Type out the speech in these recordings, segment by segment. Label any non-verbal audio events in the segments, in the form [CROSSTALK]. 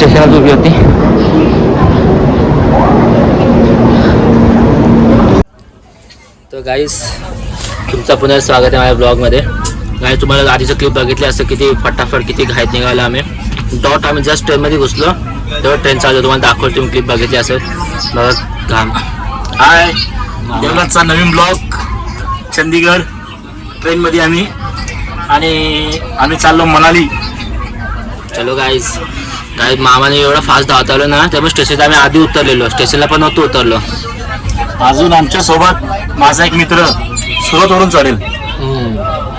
स्टेशनच उभी होती. तर गाईस तुमचं पुन्हा स्वागत आहे माझ्या ब्लॉगमध्ये गाईस तुम्हाला आधीचं क्लिप बघितली असं किती फटाफट किती घाईत निघालो आम्ही. डॉट आम्ही जस्ट ट्रेनमध्ये घुसलो. तेव्हा ट्रेन चालू तुम्हाला दाखवतो तुम्ही क्लिप बघितली असेल. बघा घाम. हाय देवनाथचा नवीन ब्लॉग चंदीगड ट्रेनमध्ये आम्ही. आणि आम्ही चाललो मनाली. चलो गाईज गाईज मामाने एवढं फास्ट धावत आलो ना त्यामुळे स्टेशनला आम्ही आधी उतरलेलो. स्टेशनला पण नव्हतो उतरलो. अजून आमच्यासोबत माझा एक मित्र सुरतवरून चढेल.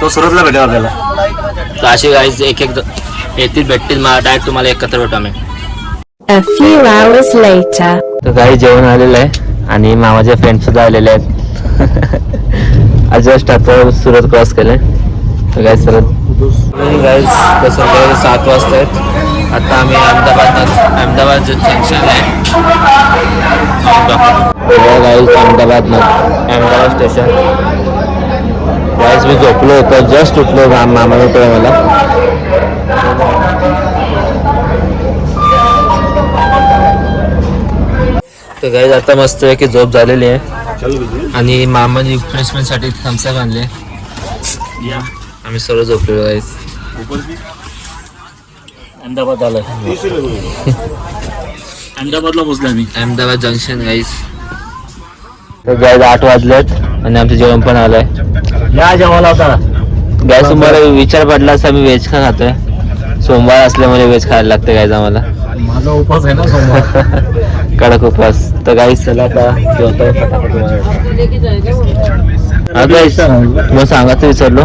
तो सुरतला भेटेल आपल्याला. तर असे गाईज एक एक येतील भेटतील डायरेक्ट तुम्हाला एकत्र भेटू आम्ही. A few hours later. तर काही जेवण आलेलं आहे आणि मामाचे फ्रेंड सुद्धा आलेले आहेत. [LAUGHS] जस्ट आता सुरत क्रॉस केले तर काय सरत गाईज सात वाजता आहेत आता आम्ही अहमदाबाद अहमदाबाद जंक्शनला आहे. अहमदाबाद अहमदाबाद स्टेशन गाईज मी झोपलो होतो जस्ट उठलो मा मामा उठलो मला. तर गाईज आता मस्त आहे की झोप झालेली आहे. आणि मामाने रिफ्रेशमेंटसाठी थम्सअप आणले. या. आम्ही सर्व झोपलेलो गाईज अहमदाबाद आलं अहमदाबादला पोचलो आम्ही अहमदाबाद जंक्शन गाईज तर गाईज आठ वाजलेत आणि आमचं जेवण पण आलंय. या जेवायला होता. गाय तुम्हाला विचार पडला असं आम्ही व्हेज का खातोय? सोमवार असल्यामुळे व्हेज खायला लागतं गायज आम्हाला. माझा उपास आहे ना सोमवार. [LAUGHS] कडक उपवास. तर गाईज चला आता जेवतो. फटाफट हा मग सांगायचं विसरलो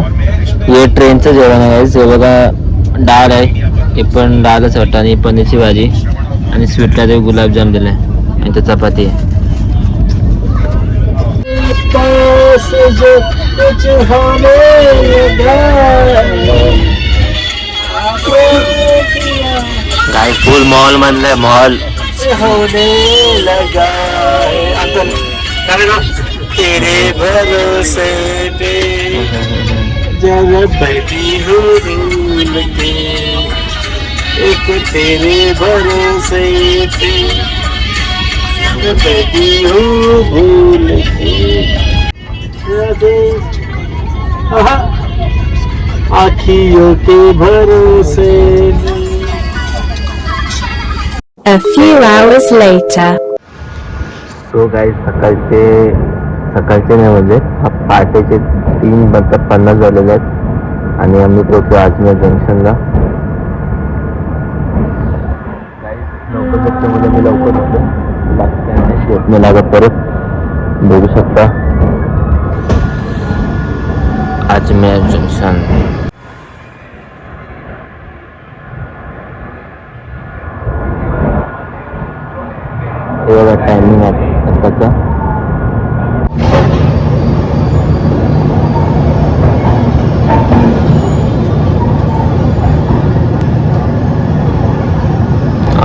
हे ट्रेनचं जेवण आहे गाईज हे बघा डाळ आहे. हे पण डाळच वाटतं आणि पनीरची भाजी आणि स्वीटला ते गुलाबजाम दिले आणि ते चपाती आहे. काय फुल मॉल म्हणलंय मॉल तेरे भरोसे पे बैठी हूँ एक तेरे भरोसे पे हूँ भूल आखियों के भरोसे A few hours later. So काही सकाळचे सकाळचे नाही म्हणजे पहाटेचे तीन बद्दल पन्नास झालेले आहेत. आणि आम्ही पोहोचलो अजमेर जंक्शनला लवकर झोपल्यामुळे म्हणजे मी लवकर उठलो. नाही लागत परत. बघू शकता. अजमेर जंक्शन हे बघा टायमिंग आहे आत्ताचा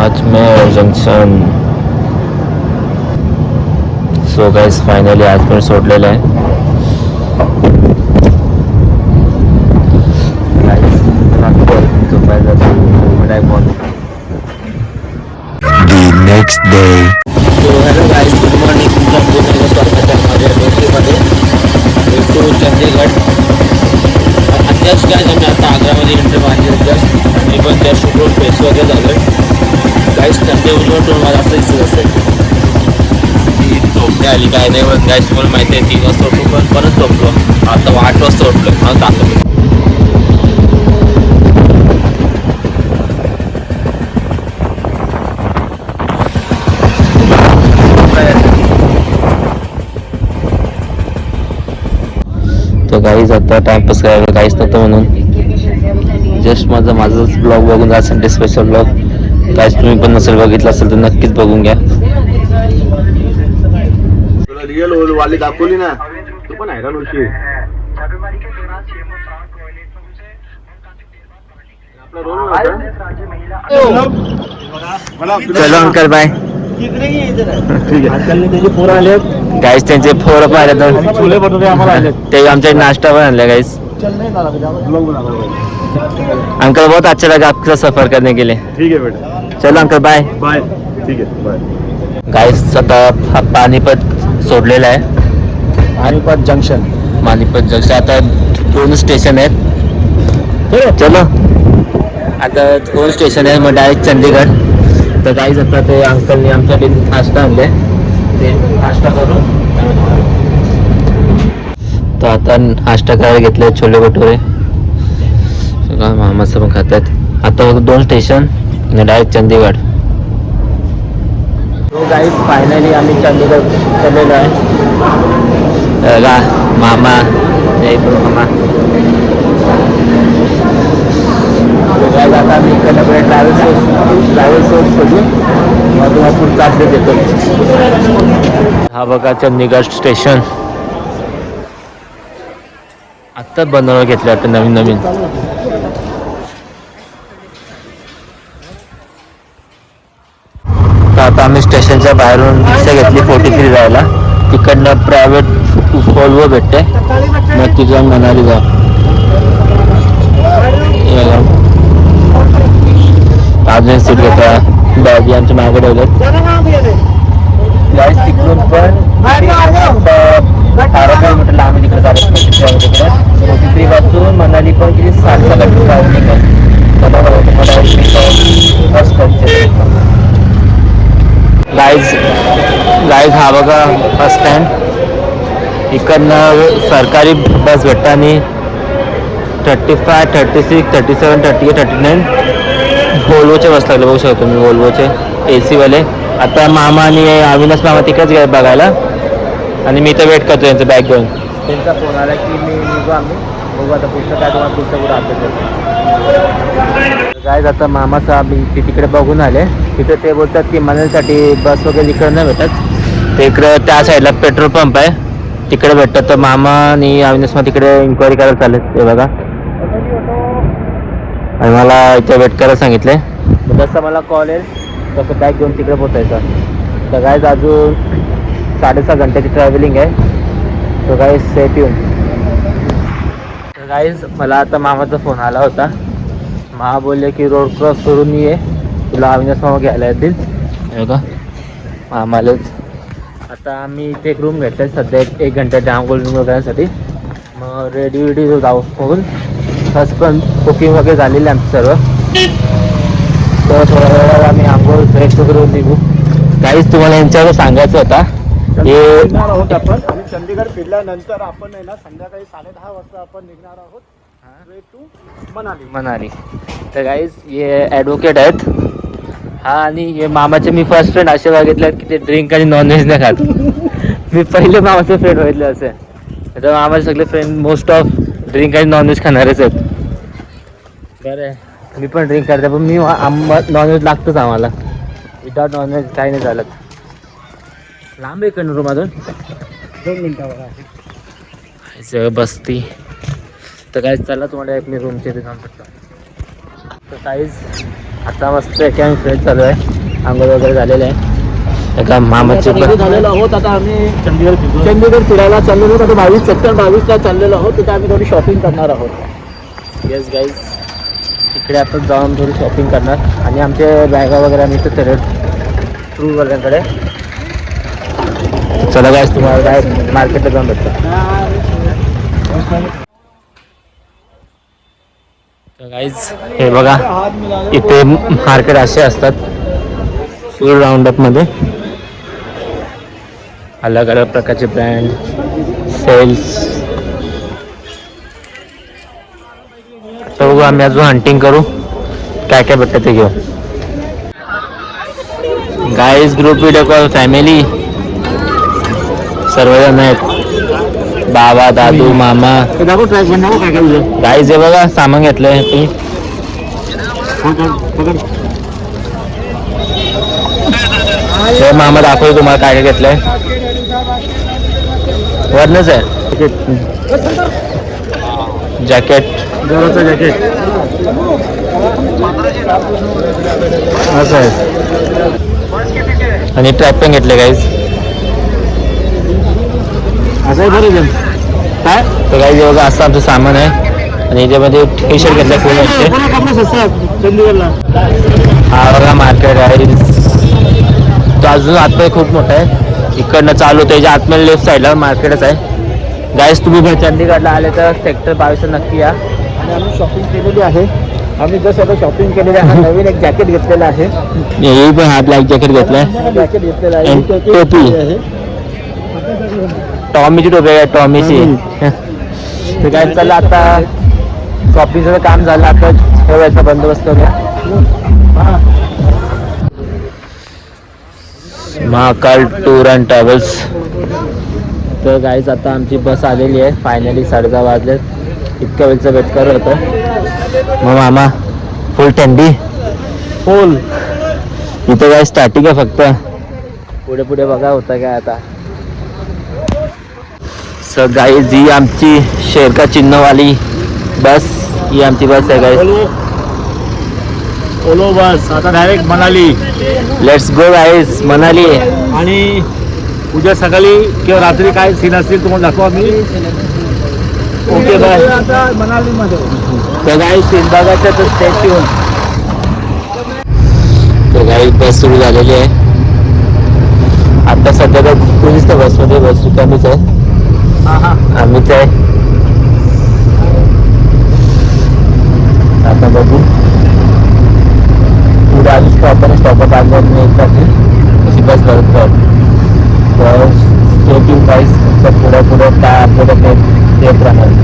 Ajmer junction. So guys finally Ajmer सोडलेलं आहे. काय नाही पण गाईज तुम्हाला माहिती आहे तीन वाजता उठलो पण परत झोपलो. आता आठ वाजता उठलो. मला दाखवतो. तर आता टाइमपास करायला काहीच नव्हतं म्हणून. जस्ट माझा माझाच ब्लॉग बघून जा संडे स्पेशल ब्लॉग काहीच तुम्ही पण नसेल बघितलं असेल तर नक्कीच बघून घ्या. रिअल वाली दाखवली ना तू पण हैराण होशील. चलो अंकल बाय ठीक आहे. त्याचे आले फोर पाहिले तर ते आमच्या नाश्ता पण आणले बना अंकल बहुत अच्छा लगा आपके साथ सफर करने के लिए. ठीक है बेटा. चलो अंकल बाय बाय ठीक आहे बाय गाईस आता हा पानिपत सोडलेला आहे. पानिपत जंक्शन. पानिपत जंक्शन. आता दोन स्टेशन आहेत. चलो. आता दोन स्टेशन आहे मग डायरेक्ट चंदीगड. तर गाईज आता ते अंकलने आमच्याकडे नाश्ता आणले. ते नाश्ता करू तर आता नाश्ता करायला घेतले छोले भटुरे. सगळं मामाचं पण खातात. आता दोन स्टेशन डायरेक्ट चंदीगड. तो गाईज फायनली आम्ही चंदीगड चाललेलो आहे. गा मामा जय गुरु मामा. गाईज आता आम्ही इकडे ट्रॅव्हल सोर्स ट्रॅव्हल सोर्स शोधून मग तुम्हाला पुढचा अपडेट देतो. हा बघा चंदीगड स्टेशन आत्ताच बनवायला घेतलं आता नवीन नवीन तर आता आम्ही स्टेशनच्या बाहेरून रिक्षा घेतली फोर्टी थ्री जायला तिकडनं प्रायव्हेट व्हॉल्वो भेटते मग तिथं मनाली जा अजून सीट घेता बॅगी आमच्या मागे ठेवलेत गाईस तिकडून पण बारा किलोमीटर लांब तिकडे चालत फोर्टी थ्री पासून मनाली पण किती साठ किलोमीटर ट्रॅव्हलिंग आहे चला बघा तुम्हाला बस गाईज गाईज हा बघा बस स्टँड इकडनं सरकारी बस भेटतं आणि thirty five thirty six thirty seven thirty eight thirty nine वोल्वोचे bus लागले. बघू शकतो मी वोल्वोचे ए सीवाले आता मामा आणि अविनाश मामा तिकडेच गेले बघायला. आणि मी तर वेट करतो यांचं बॅग घेऊन. त्यांचा फोन आला की मी निघू आम्ही. बघू आता पुढचं काय तुम्हाला पुढचं कुठं अपडेट काय आता मामा आम्ही तिकडे बघून आले. तिथे ते बोलतात की मनालीसाठी बस वगैरे इकडे नाही भेटत. ते इकडं त्या साईडला पेट्रोल पंप आहे. तिकडे भेटतात. तर मामा आणि अविनाश मग तिकडे इन्क्वायरी करायला चालेल ते बघा. आणि मला इथे वेट करायला सांगितले. जसं मला कॉल येईल. तसं बॅग घेऊन तिकडे पोचायचं तर अजून साडेसहा घंट्याची ट्रॅव्हलिंग आहे. तर काय सेफ येऊन. तर गाईज मला आता मामाचा फोन आला होता. मामा बोलले की रोड क्रॉस करून ये. तुला अविनाश मामा घ्यायला येतील. बघा. मामालाच. आता आम्ही इथे एक रूम घेतला सध्या एक एक घंटा डांगोल वगैरेसाठी मग रेडी वेडी जाऊ. होऊन तसं पण बुकिंग वगैरे झालेली आमची सर्व. तर थोड्या वेळात आम्ही आंघोळ फ्रेश वगैरे होऊन निघू. काहीच तुम्हाला यांच्यावर सांगायचं होता. हे निघणार आहोत आपण. आणि चंदीगड फिरल्यानंतर आपण आहे ना संध्याकाळी साडे दहा वाजता आपण निघणार आहोत. straight to Manali. मनाली. तर गाईज हे ॲडव्होकेट आहेत. हा आणि हे मामाचे मी फर्स्ट फ्रेंड असे बघितले की ते ड्रिंक आणि नॉनव्हेज नाही खात. [LAUGHS] मी पहिले मामाचे फ्रेंड बघितले असे. तर मामाचे सगळे फ्रेंड मोस्ट ऑफ ड्रिंक आणि नॉनव्हेज खाणारेच आहेत. बरं आहे. मी पण ड्रिंक करते पण मी नॉनव्हेज लागतंच आम्हाला. विदाउट नॉनव्हेज काही नाही चालत. लांब आहे रूम अजून दोन मिनिटावर बसती. तर काय चला तुम्हाला एक मी रूमच्या इथे जाऊन तर काहीच आता मस्त एका फ्रेश चालू आहे. आंघोळ वगैरे झालेलं आहे. एका मामाचे झालेलो आहोत. आता आम्ही चंदीगड. चंदीगड फिरायला चाललेलो आहोत. आता बावीस सप्टेंबर बावीसला चाललेलो आहोत. तिथे आम्ही थोडी शॉपिंग करणार आहोत. येस गाईज तिकडे आपण जाऊन थोडी शॉपिंग करणार. आणि आमचे बॅगा वगैरे आम्ही इथं ठरव ट्रू वाल्यांकडे चला गाईज तुम्हाला काय मार्केटला जाऊन भेटतो. तर हे बघा इथे मार्केट असे असतात. फुल राऊंडअपमध्ये अलग अलग प्रकारचे ब्रँड सेल्स तर बघू आम्ही अजून हंटिंग करू. काय काय भेटतं ते घेऊ. Guys group video call family सर्वजण आहेत. बाबा दादू मामा. दाखव ट्रॅक पण दाखव काय काय गाईज हे बघा सामान घेतलंय तुम्ही हे मामा दाखवतो तुम्हाला काय काय घेतलंय. वरनच आहे. जॅकेट जॅकेट असं आहे. आणि ट्रॅक पण घेतले गाईज असं बरं जण काय? तर गाईज बघा असं आमचं सामान आहे. आणि याच्यामध्ये टी शर्ट घेतला फुल असते हा बघा मार्केट आहे. तो अजून आतमध्ये खूप मोठा आहे. इकडनं चालू त्याच्या आतमध्ये लेफ्ट साईडला मार्केटच आहे. गाईस तुम्ही चंदीगडला आले तर सेक्टर बावीस नक्की या. आणि आम्ही शॉपिंग केलेली आहे. आम्ही जसं आता शॉपिंग केलेली आहे नवीन एक जॅकेट घेतलेलं आहे. हे पण हा ब्लॅक जॅकेट घेतलाय. जॅकेट घेतलेलं आहे. टोपी. आहे. टॉमीची टोपी आहे टॉमीची तर काय चला आता? शॉपिंगचं काम झालं आता ठेवायचा बंदोबस्त करूया. Mahakal tour and travels. तर गाईज आता आमची बस आलेली आहे. फायनली साडेदहा वाजलेत इतक्या वेळचं वेट करत होतं. मग मामा फुल थंडी? फुल इथं काय स्टार्टिंग आहे फक्त? पुढे पुढे बघा होतं काय आता. सो गाईज ही आमची शेरका चिन्हवाली बस ही आमची बस आहे गाईज ओलो बस. आता direct Manali. Let's go guys Manali. आणि उद्या सकाळी किंवा रात्री काय सीन असतील तुम्हाला दाखवा मी ओके बाय मनालीमध्ये तर गाईज सिंधबागाच्या तर स्टेट येऊन तर गाईज बस सुरू झालेली आहे. आता सध्या तर कोणीच तर बसमध्ये बस कमीच आहे. आम्हीच आहे आता बघू पुढे आधी स्टॉप आणि स्टॉपवर आल्यावर मी एक तारखे अशी बस करत राहतो तर स्टेटिंग प्राईस पुढे पुढे काय आपल्याला ते राहणार